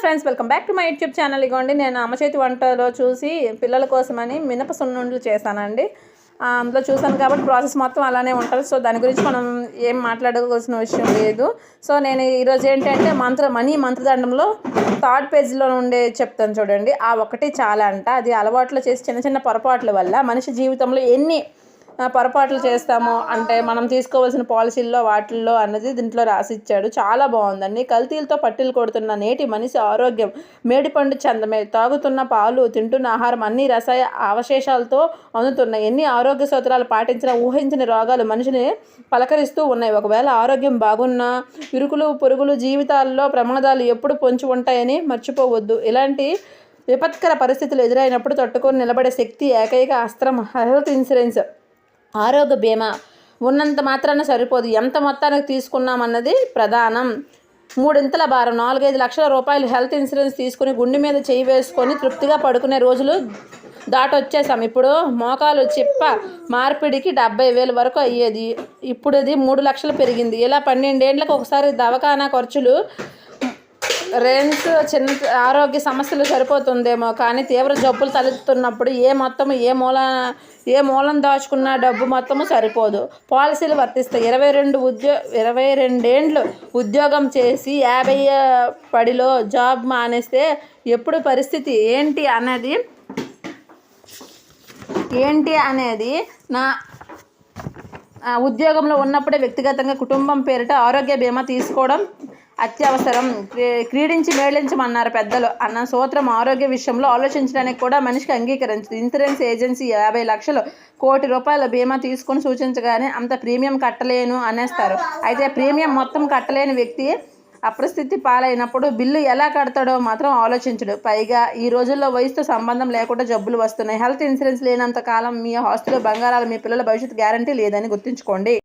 Friends welcome back to my YouTube channel. ఇగోండి నేను అమ్మ చేతి వంటలో చూసి పిల్లల కోసమని మినప సున్నుండలు చేశానండి. అందులో చూసాను కాబట్టి ప్రాసెస్ మొత్తం అలానే ఉంటుంది. సో దాని గురించి మనం ఏం మాట్లాడుకోవాల్సిన విషయం లేదు. సో నేను ఈరోజు ఏంటంటే మంత్ర మనీ మంత్రదండంలో థర్డ్ పేజ్లో ఉండే చెప్తాను చూడండి. ఆ ఒకటి చాలా అంట అది అలవాట్లు చేసి చిన్న చిన్న పొరపాట్ల వల్ల మనిషి జీవితంలో ఎన్ని పొరపాట్లు చేస్తాము అంటే మనం తీసుకోవాల్సిన పాలసీల్లో వాటిల్లో అన్నది దీంట్లో రాసిచ్చాడు. చాలా బాగుందండి. కల్తీలతో పట్టిలు కొడుతున్న నేటి మనిషి ఆరోగ్యం మేడిపండు చందమే తాగుతున్న పాలు తింటున్న ఆహారం అన్ని రసాయ అవశేషాలతో అందుతున్నాయి. ఎన్ని ఆరోగ్య సూత్రాలు పాటించిన ఊహించిన రోగాలు మనిషిని పలకరిస్తూ ఉన్నాయి. ఒకవేళ ఆరోగ్యం బాగున్నా ఇరుకులు పొరుగులు జీవితాల్లో ప్రమాదాలు ఎప్పుడు పొంచి ఉంటాయని మర్చిపోవద్దు. ఇలాంటి విపత్కర పరిస్థితులు ఎదురైనప్పుడు తట్టుకొని నిలబడే శక్తి ఏకైక అస్త్రం హెల్త్ ఇన్సూరెన్స్. ఆరోగ్య బీమా ఉన్నంత మాత్రాన సరిపోదు. ఎంత మొత్తానికి తీసుకున్నామన్నది ప్రధానం. మూడింతల భారం. నాలుగైదు లక్షల రూపాయలు హెల్త్ ఇన్సూరెన్స్ తీసుకుని గుండె మీద చేయి వేసుకొని తృప్తిగా పడుకునే రోజులు దాటొచ్చేసాం ఇప్పుడు మోకాలు చిప్ప మార్పిడికి డెబ్బై వేల వరకు అయ్యేది. ఇప్పుడు అది మూడు లక్షలు పెరిగింది. ఇలా పన్నెండేండ్లకు ఒకసారి దవాఖానా ఖర్చులు రెన్స్ చిన్న ఆరోగ్య సమస్యలు సరిపోతుందేమో కానీ తీవ్ర జబ్బులు తలెత్తున్నప్పుడు ఏ మొత్తం ఏ మూల ఏ మూలం దాచుకున్న డబ్బు మొత్తము సరిపోదు. పాలసీలు వర్తిస్తాయి. ఇరవై రెండు ఉద్యో ఇరవై రెండేండ్లు ఉద్యోగం చేసి యాభై పడిలో జాబ్ మానేస్తే ఎప్పుడు పరిస్థితి ఏంటి అనేది ఏంటి అనేది నా ఉద్యోగంలో ఉన్నప్పుడే వ్యక్తిగతంగా కుటుంబం పేరిట ఆరోగ్య బీమా తీసుకోవడం అత్యవసరం. క్రీ- క్రీడించి మేళించమన్నారు పెద్దలు. అన్న సూత్రం ఆరోగ్య విషయంలో ఆలోచించడానికి కూడా మనిషికి అంగీకరించదు. ఇన్సూరెన్స్ ఏజెన్సీ యాభై లక్షలు కోటి రూపాయల బీమా తీసుకుని సూచించగానే అంత ప్రీమియం కట్టలేను అనేస్తారు. అయితే ప్రీమియం మొత్తం కట్టలేని వ్యక్తి అప్రస్థితి పాలైనప్పుడు బిల్లు ఎలా కడతాడో మాత్రం ఆలోచించడు. పైగా ఈ రోజుల్లో వయసుతో సంబంధం లేకుండా జబ్బులు వస్తున్నాయి. హెల్త్ ఇన్సూరెన్స్ లేనంత కాలం మీ ఆస్తులు బంగారాలు మీ పిల్లల భవిష్యత్తు గ్యారంటీ లేదని గుర్తుంచుకోండి.